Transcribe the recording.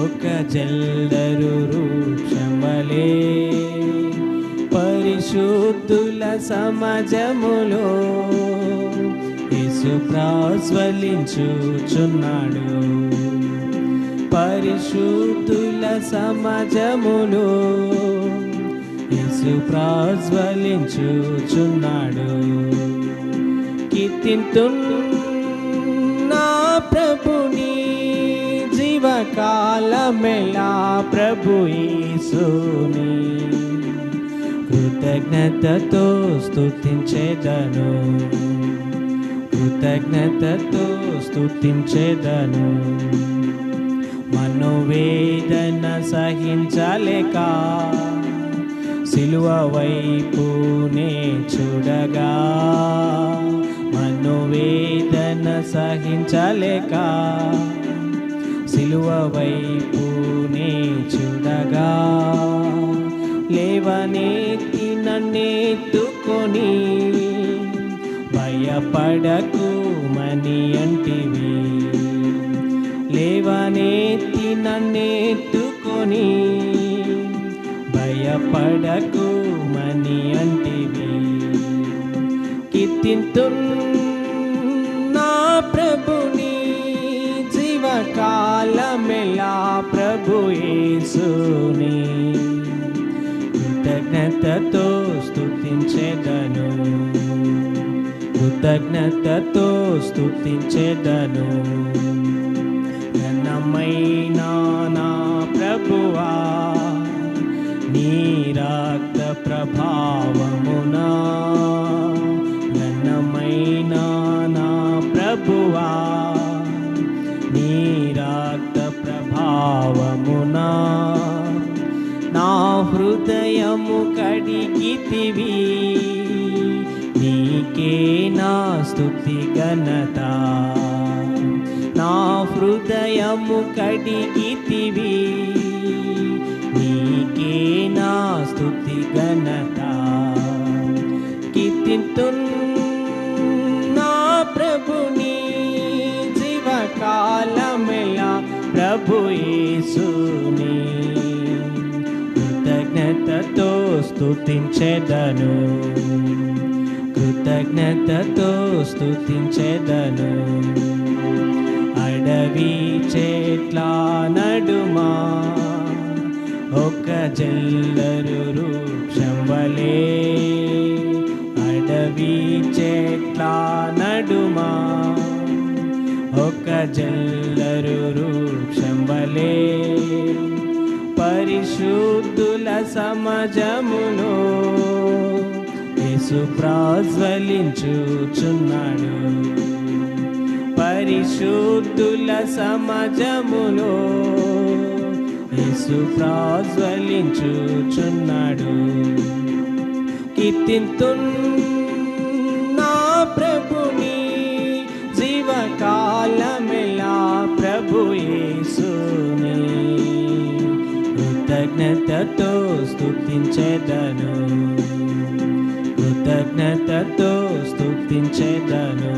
జల్లరు వృక్షమలే పరిశుద్ధుల సమాజములో యేసు ప్రాస్వలించుచున్నాడు. పరిశుద్ధుల సమాజములో యేసు ప్రాజ్వలించుచున్నాడు కీర్తింతున్నా జీవకాలమెలా ప్రభు యేసుని? కృతజ్ఞతతో స్థుతించేదను కృతజ్ఞతతో స్థుతించేదను మనోవేదన సహించలేక సిలువ వైపునే చూడగా మనోవేదన సహించలేక సిలువ వైపునే చూడగా లేవనెత్తి నన్నెత్తుకొని భయపడకు మని అంటివి. లేవనెత్తి నన్నెత్తుకొని భయపడకు మని అంటివి. కీర్తింతున్న యేసుని కృతజ్ఞతతో స్థుతించేదను కృతజ్ఞతతో స్థుతించేదను ఘనమైన నా ప్రభువా నీ రక్త ప్రభావమునా ఘనమైన నా ప్రభువా నీ రక్త ప్రభావమునా హృదయము కడిగితివి. నీకే నా స్థుతి ఘనత. నా హృదయము కడిగితివి. నీకే నా స్థుతి ఘనత. కీర్తింతున్న స్థుతించెదను కృతజ్ఞతతో స్థుతించెదను అడవి చెట్ల నడుమా ఒక జల్లరు వృక్షం వలే. అడవి చెట్ల నడుమా ఒక జల్లరు వృక్షం వలే. సమాజమును సమాజములో యేసు ప్రాజ్వలించుచున్నాడు. పరిశుద్ధుల సమాజమును యేసు ప్రాజ్వలించుచున్నాడు. కీర్తింతున్న స్థుతించేదను కృతజ్ఞతతో స్థుతించేదను